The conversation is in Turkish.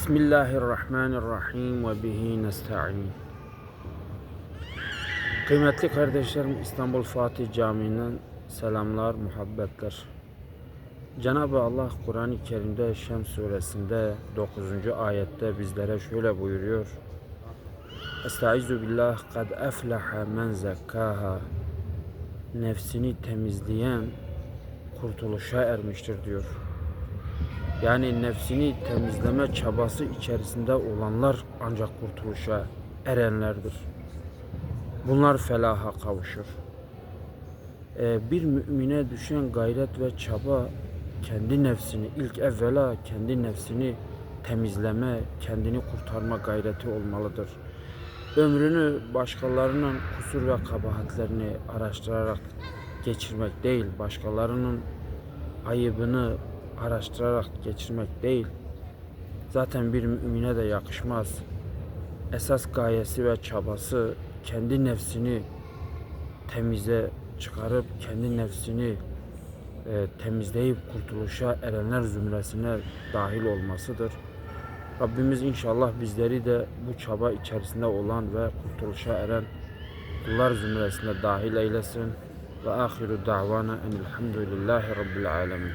Bismillahirrahmanirrahim ve bihi nesta'in. Kıymetli kardeşlerim İstanbul Fatih Camii'nden selamlar, muhabbetler. Cenab-ı Allah Kur'an-ı Kerim'de Şems suresinde 9. ayette bizlere şöyle buyuruyor. Estaizu billah kad eflaha men zekkaha. Nefsini temizleyen kurtuluşa ermiştir diyor. Yani nefsini temizleme çabası içerisinde olanlar ancak kurtuluşa erenlerdir. Bunlar felaha kavuşur. Ee, bir mümine düşen gayret ve çaba kendi nefsini ilk evvela kendi nefsini temizleme, kendini kurtarma gayreti olmalıdır. Ömrünü başkalarının kusur ve kabahatlerini araştırarak geçirmek değil, başkalarının ayıbını araştırarak geçirmek değil. Zaten bir mümine de yakışmaz. Esas gayesi ve çabası kendi nefsini temize çıkarıp kendi nefsini e, temizleyip kurtuluşa erenler zümresine dahil olmasıdır. Rabbimiz inşallah bizleri de bu çaba içerisinde olan ve kurtuluşa eren kullar zümresine dahil eylesin. Ve ahiru da'vana enilhamdülillahi rabbil alemin.